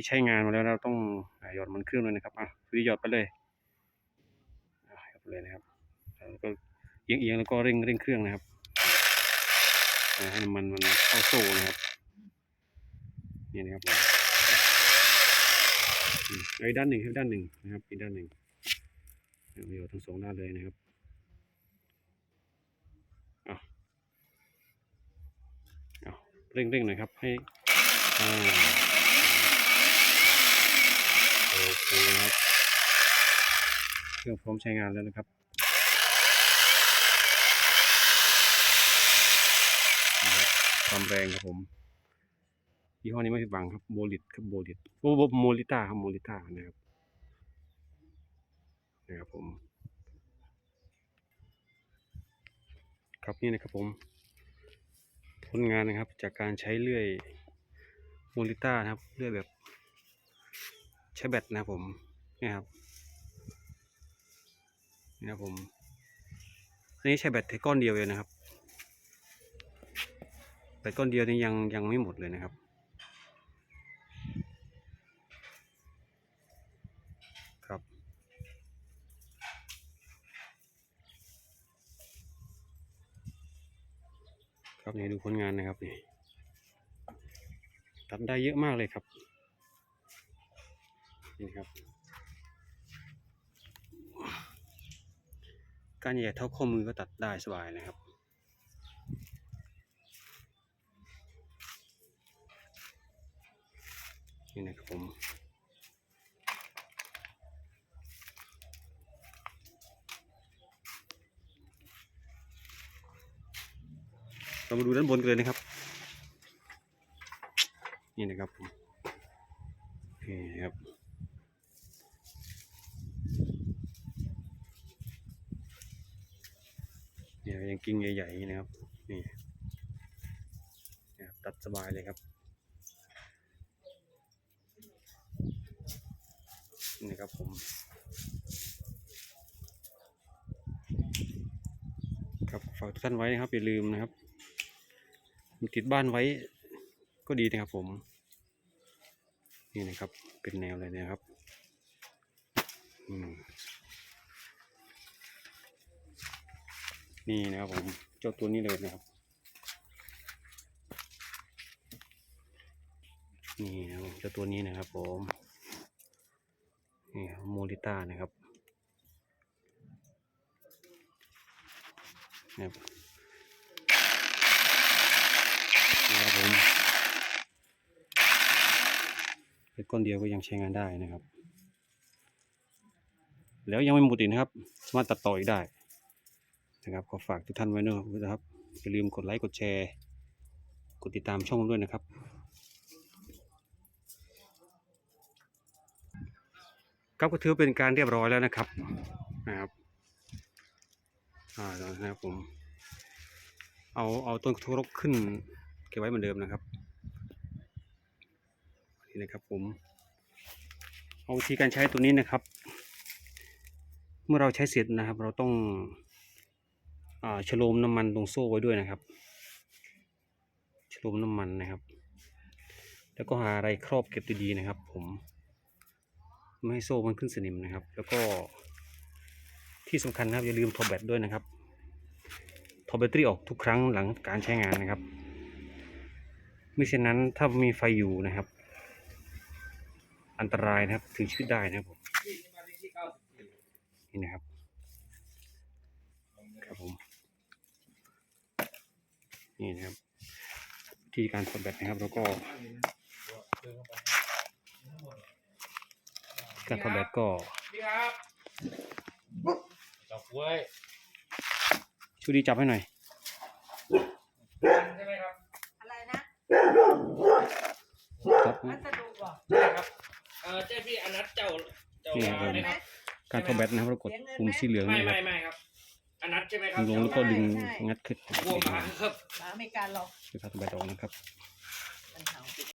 ที่ใช้งานมาแล้วเราต้องหยอดมันเครื่องเลยนะครับอะฟิวหยอดไปเลยหยอดไปเลยนะครับแล้วก็เอียงๆแล้วก็เร่งเร่งเครื่องนะครับให้มันมันเข้าโซ่นะครับนี่นะครับผมอืมเอาอีกด้านหนึ่งครับด้านหนึ่งนะครับอีกด้านหนึ่งเอาหยอดทั้งสองด้านเลยนะครับเอาเอาเร่งเร่งหน่อยครับให้อ่า โอเคครับเครื่องพร้อมใช้งานแล้วนะครับความแรงครับผมยี่ห้อนี้ไม่ผิดหวังครับโบลิตครับโบลิตโบโบโมลิต้าครับโมลิต้านะครับนะครับผม ครับนี่นะครับผมผลงานนะครับจากการใช้เลื่อยโมลิต้านะครับเลื่อยแบบ ช้แบตนะผมนี่ครับนี่ครับผมอันนี้ใช้แบตแค่ก้อนเดียวเองนะครับแบตก้อนเดียวนี่ยังยังไม่หมดเลยนะครับครับครับนี่ดูผลงานนะครับนี่ตัดได้เยอะมากเลยครับ นี่ครับ การใหญ่เท่าข้อมือก็ตัดได้สบายนะครับนี่นะครับผมเรามาดูด้านบนกันเลยนะครับ นี่นะครับผมนี่ครับ เนี่ ยยังกิ่งใหญ่ๆนะครับ นี่นะครับตัดสบายเลยครับ นี่ครับผม ครับฝากทุกท่านไว้นะครับ อย่าลืมนะครับมีติดบ้านไว้ก็ดีนะครับผม นี่นะครับเป็นแนวเลยนะครับ อืม นี่นะครับผมเจ้าตัวนี้เลยนะครับ นี่นะครับเจ้าตัวนี้นะครับผมนี่โมลิต้านะครับนะครับนะครับผมเป็นก้อนเดียวก็ยังใช้งานได้นะครับ แล้วยังไม่หมดอีกนะครับ สามารถตัดต่ออีกได้ นะครับขอฝากทุกท่านไว้ด้วยนะครับอย่าลืมกดไลค์กดแชร์ กดติดตามช่องด้วยนะครับ ครับก็ถือเป็นการเรียบร้อยแล้วนะครับนะครับอ่านะครับผมเอาเอาต้นทุรกขึ้นเก็บไว้เหมือนเดิมนะครับนี่นะครับผมเอาวิธีการใช้ตัวนี้นะครับ เมื่อเราใช้เสร็จนะครับ เราต้อง ฉโลมน้ำมันตรงโซ่ไว้ด้วยนะครับฉโลมน้ำมันนะครับ แล้วก็หาอะไรครอบเก็บดีๆนะครับ ผมไม่ให้โซ่มันขึ้นสนิมนะครับ แล้วก็ที่สำคัญนะครับอย่าลืมถอดแบตด้วยนะครับถอดแบตเตอรี่ออกทุกครั้งหลังการใช้งานนะครับไม่เช่นนั้นถ้ามีไฟอยู่นะครับ อันตรายนะครับถึงชีวิตได้นะครับผมนี่นะครับครับผม นี่นะครับวิธีการถอดแบตนะครับ แล้วก็การถอดแบตก็พี่ครับจับกล้วยช่วยดีจับให้หน่อยใช่ไหมครับอะไรนะครับวัสดุบอกใช่ครับเออเจ้าพี่อนัทเจ้าเจ้านี่ครับไหมครับการถอดแบตนะครับเรากดปุ่มสีเหลืองไม่นี่คไม่รับไม่ครับ อนัทใช่ไหมครัดึบงลงแล้วก็ดึงงัดขึ้นพวกมาครับ หมาไม่การหรอกคือการถอดแบตออกนะครับ มันเห่า